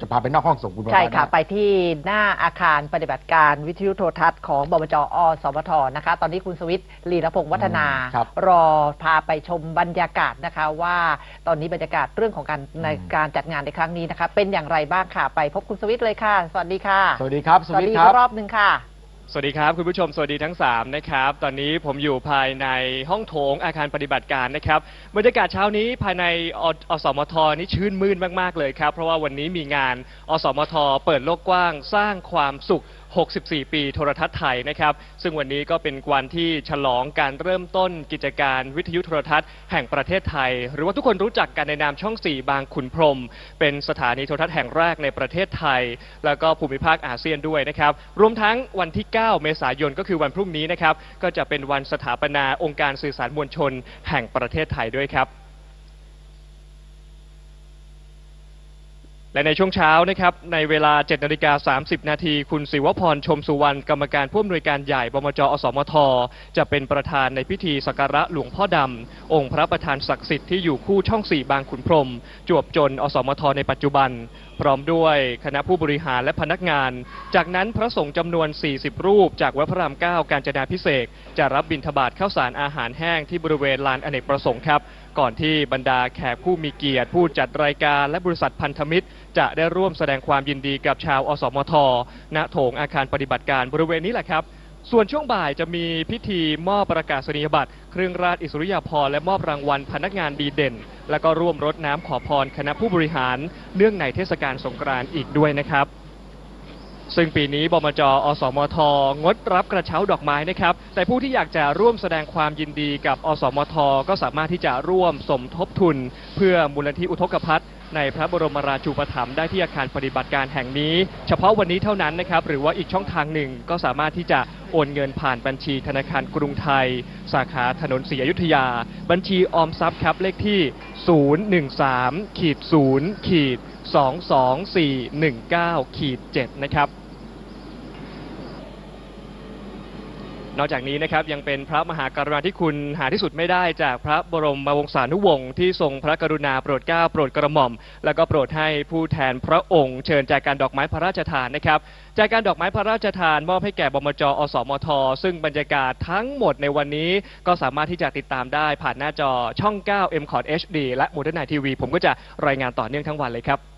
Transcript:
จะพาไปนอกห้องส่งคุณประใช่ภาค่ะนะไปที่หน้าอาคารปฏิบัติการวิทยุโทรทัศน์ของบมจอสมทนะคะ ตอนนี้คุณสวิทย์ลีรพงศ์วัฒนาอืมครับรอพาไปชมบรรยากาศนะคะ ว่าตอนนี้บรรยากาศเรื่องของการในการจัดงานในครั้งนี้นะคะ เป็นอย่างไรบ้างค่ะ ไปพบคุณสวิทย์เลยค่ะ สวัสดีค่ะ สวัสดีครับสสวัวัสสดีดีครับรอบหนึ่งค่ะ สวัสดีครับคุณผู้ชมสวัสดีทั้ง 3 นะครับ ตอนนี้ผมอยู่ภายในห้องโถงอาคารปฏิบัติการนะครับบรรยากาศเช้านี้ภายในออสมทนี่ชื่นมื่นมาก ๆ เลยครับ เพราะว่าวันนี้มีงานอสมทเปิดโลกกว้าง สร้างความสุข 64 ปีโทรทัศน์ไทยนะครับ ซึ่งวันนี้ก็เป็นวันที่ฉลองการเริ่มต้นกิจการวิทยุโทรทัศน์แห่งประเทศไทย หรือว่าทุกคนรู้จักกันในนามช่อง 4 บางขุนพรม เป็นสถานีโทรทัศน์แห่งแรกในประเทศไทย แล้วก็ภูมิภาคอาเซียนด้วยนะครับ รวมทั้งวันที่ 9 เมษายนก็คือวันพรุ่งนี้นะครับ ก็จะเป็นวันสถาปนาองค์การสื่อสารมวลชนแห่งประเทศไทยด้วยครับ และในช่วงเช้านะครับในเวลา7นาฬิกา30 นาทีคุณศิวพรชมสุวรรณกรรมการผู้อำนวยการใหญ่บมจอสมท จะเป็นประธานในพิธีสักการะหลวงพ่อดำ องค์พระประธานศักดิ์สิทธิ์ที่อยู่คู่ช่องสี่บางขุนพรหมจวบจนอสมทในปัจจุบัน พร้อมด้วยคณะผู้บริหารและพนักงาน จากนั้นพระสงฆ์จำนวน 40 รูป จากวัดพระราม9การจนาพิเศษจะรับบิณฑบาตข้าวสารอาหารแห้งที่บริเวณลานอเนกประสงค์ครับ ก่อนที่บรรดาแขกผู้มีเกียรติ ผู้จัดรายการและบริษัทพันธมิตร จะได้ร่วมแสดงความยินดีกับชาวอสมทณโถงอาคารปฏิบัติการบริเวณนี้แหละครับ ส่วนช่วงบ่ายจะมีพิธีมอบประกาศนียบัตร เครื่องราชอิสริยาภรณ์และมอบรางวัลพนักงานดีเด่น แล้วก็ร่วมรดน้ำขอพรคณะผู้บริหาร เนื่องในเทศกาลสงกรานต์อีกด้วยนะครับ ซึ่งปีนี้บมจอสมท งดรับกระเช้าดอกไม้นะครับ แต่ผู้ที่อยากจะร่วมแสดงความยินดีกับอสมท ก็สามารถที่จะร่วมสมทบทุน เพื่อมูลนิธิอุทกภัทรในพระบรมราชูปถัมภ์ได้ที่อาคารปฏิบัติการแห่งนี้ เฉพาะวันนี้เท่านั้นนะครับ หรือว่าอีกช่องทางหนึ่งก็สามารถที่จะโอนเงินผ่านบัญชีธนาคารกรุงไทย สาขาถนนศรีอยุธยา บัญชีออมทรัพย์ครับเลขที่ 013ขีด0ขีด22419ขีด7นะครับ นอกจากนี้นะครับยังเป็นพระมหากรุณาธิคุณหาที่สุดไม่ได้จากพระบรมวงศานุวงศ์ที่ทรงพระกรุณาโปรดเกล้าโปรดกระหม่อม แล้วก็โปรดให้ผู้แทนพระองค์เชิญแจกการดอกไม้พระราชทานนะครับแจกการดอกไม้พระราชทานมอบให้แก่บมจอสมท ซึ่งบรรยากาศทั้งหมดในวันนี้ก็สามารถที่จะติดตามได้ผ่านหน้าจอช่อง 9 m c o t HD และ Modern Night TV ผมก็จะรายงานต่อเนื่องทั้งวันเลยครับ